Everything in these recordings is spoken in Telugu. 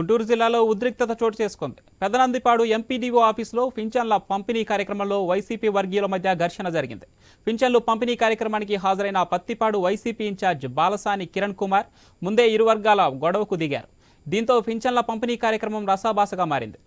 గుంటూరు జిల్లాలో ఉద్రిక్తత చోటు చేసుకుంది. పెదనందిపాడు ఎంపీడీఓ ఆఫీసులో పింఛన్ల పంపిణీ కార్యక్రమంలో వైసీపీ వర్గీయుల మధ్య ఘర్షణ జరిగింది. పింఛన్లు పంపిణీ కార్యక్రమానికి హాజరైన పత్తిపాడు వైసీపీ ఇన్ఛార్జ్ బాలసాని కిరణ్ కుమార్ ముందే ఇరు వర్గాల గొడవకు దిగారు. దీంతో పింఛన్ల పంపిణీ కార్యక్రమం రసాబాసగా మారింది.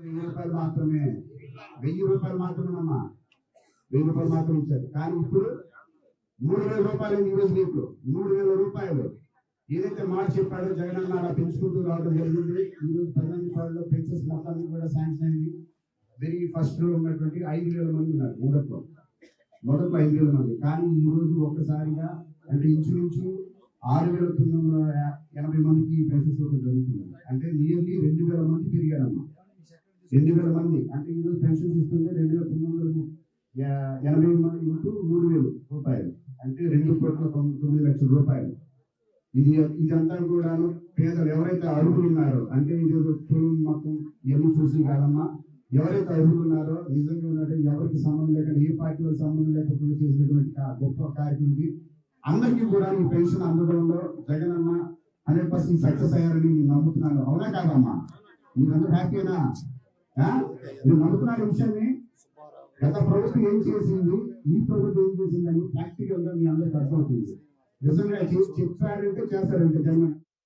వెయ్యి రూపాయలు మాత్రమే. వెయ్యి రూపాయలు మాత్రమే అమ్మా వెయ్యి రూపాయలు మాత్రం ఇచ్చారు. కానీ ఇప్పుడు మూడు వేల రూపాయలు ఈరోజు రేపు మూడు వేల రూపాయలు. ఏదైతే మాట చెప్పాడో జగన్ అన్న అలా పెంచుకుంటూ రావడం జరిగింది. ఈరోజు రోజు పాడులో పెన్షన్స్ మొత్తానికి కూడా శాంక్షన్ అయింది. వెరీ ఫస్ట్లో ఉన్నటువంటి ఐదు వేల మంది ఉన్నారు మొదట్లో. మొదట్లో ఐదు వేల మంది. కానీ ఈ రోజు ఒక్కసారిగా అంటే ఇంచుమించు ఆరు వేల తొమ్మిది వందల ఎనభై మందికి పెన్షన్స్ ఇవ్వడం జరుగుతుంది. అంటే నియర్లీ రెండు వేల మంది పెరిగారమ్మా. రెండు వేల మంది. అంటే ఈరోజు పెన్షన్ పెన్షన్స్ ఇస్తుంటే రెండు వేల తొమ్మిది వందల ఎనభై ఇంటూ మూడు వేలు రూపాయలు. అంటే రెండు కోట్ల తొమ్మిది లక్షల రూపాయలు. ఇది ఇదంతా కూడాను పేదలు ఎవరైతే అర్హులు ఉన్నారో అంటే ఇది కులం మొత్తం ఎన్ని చూసి కాదమ్మా ఎవరైతే అర్హులు ఉన్నారో నిజంగా ఉన్నట్టు ఎవరికి సంబంధం లేక ఏ పార్టీలో సంబంధం లేకుండా చేసినటువంటి గొప్ప కార్యక్రమం ఇది. అందరికీ కూడా ఈ పెన్షన్ అందడంలో జగన్ అన్న హండ్రెడ్ పర్సెంట్ సక్సెస్ అయ్యారని నేను నమ్ముతున్నాను. అవునా కాదమ్మా? మీరందరూ హ్యాపీనా? ఆ? మీరు నమ్ముతున్న విషయాన్ని? గత ప్రభుత్వం ఏం చేసింది? ఈ ప్రభుత్వం ఏం చేసింది అని ప్రాక్టికల్గా మీ అందరికి అర్థమవుతుంది. నిజంగా చెప్పారంటే చేస్తారంటే జన్మ